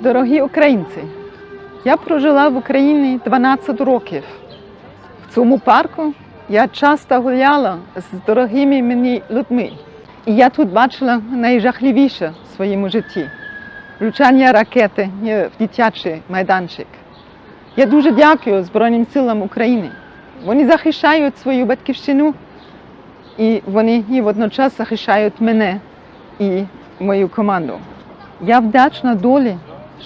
Дорогі українці, я прожила в Україні 12 років. В цьому парку я часто гуляла з дорогими мені людьми. І я тут бачила найжахливіше в своєму житті влучання ракети в дитячий майданчик. Я дуже дякую Збройним силам України. Вони захищають свою батьківщину і вони водночас захищають мене і мою команду. Я вдячна долі,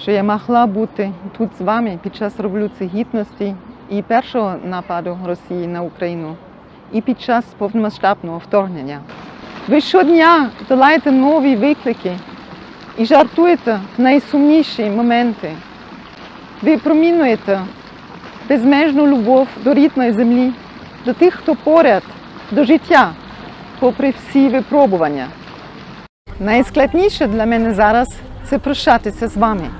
що я могла бути тут з вами під час Революції Гідності і першого нападу Росії на Україну, і під час повномасштабного вторгнення. Ви щодня долаєте нові виклики і жартуєте найсумніші моменти. Ви промінуєте безмежну любов до рідної землі, до тих, хто поряд, до життя, попри всі випробування. Найскладніше для мене зараз це прощатися з вами.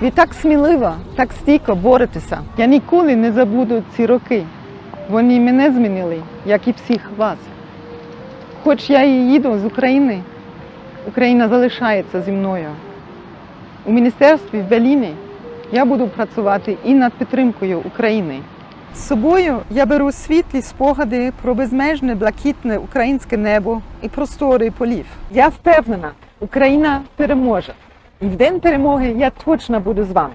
Ви так сміливо, так стійко боретеся. Я ніколи не забуду ці роки. Вони мене змінили, як і всіх вас. Хоч я і їду з України, Україна залишається зі мною. У міністерстві в Беліні я буду працювати і над підтримкою України. З собою я беру світлі спогади про безмежне блакитне українське небо і простори полів. Я впевнена, Україна переможе. І в день перемоги я точно буду з вами.